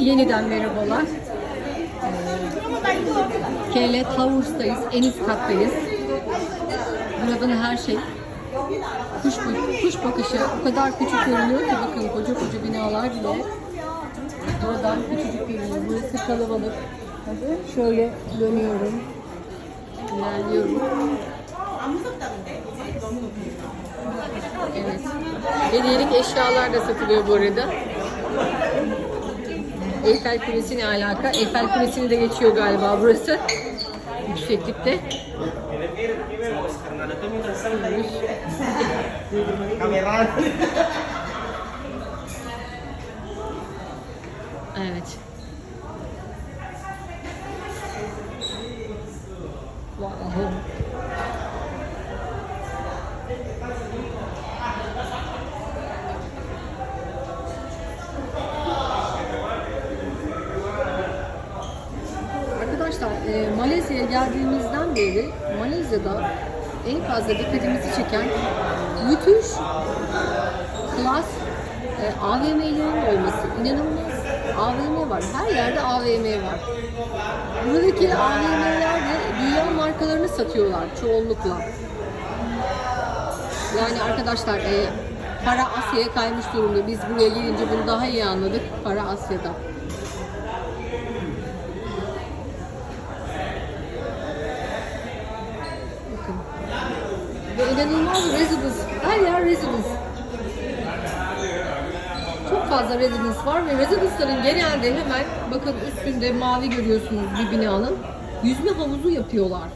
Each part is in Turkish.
Yeniden merhabalar. KL Towers'tayız. En üst kattayız. Buradan her şey kuş, kuş bakışı o kadar küçük görünüyor ki bakın koca koca binalar bile buradan küçücük görünüyor. Burası kalabalık. Hadi şöyle dönüyorum. İlerliyorum. Evet. Hediyelik eşyalar da satılıyor bu arada. Eyfel Kulesi ne alaka? Eyfel Kulesi'ni de geçiyor galiba burası. Yükseklikte. Evet. Arkadaşlar e, Malezya'ya geldiğimizden beri Malezya'da en fazla dikkatimizi çeken müthiş klas e, AVM'lerin olması. İnanılmaz AVM var. Her yerde AVM var. Buradaki AVM'ler de dünya markalarını satıyorlar çoğunlukla. Yani arkadaşlar e, para Asya'ya kaymış durumda. Biz buraya gelince bunu daha iyi anladık. Para Asya'da. Bakın. Ve inanılmaz residence. Her yer residence. Çok fazla residence var ve residence'ların genelde hemen bakın üstünde mavi görüyorsunuz bir binanın yüzme havuzu yapıyorlar.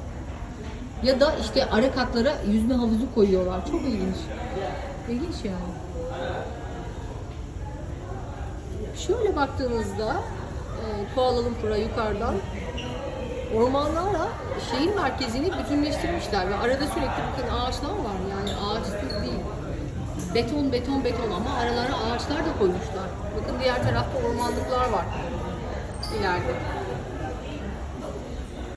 Ya da işte ara katlara yüzme havuzu koyuyorlar. Çok ilginç. İlginç yani. Şöyle baktığınızda e, Kuala Lumpur'a yukarıdan ormanlarla şehir merkezini bütünleştirmişler ve arada sürekli bakın ağaçlar var yani ağaçsız değil. Beton beton beton ama aralara ağaçlar da koymuşlar. Bakın diğer tarafta ormanlıklar var ileride.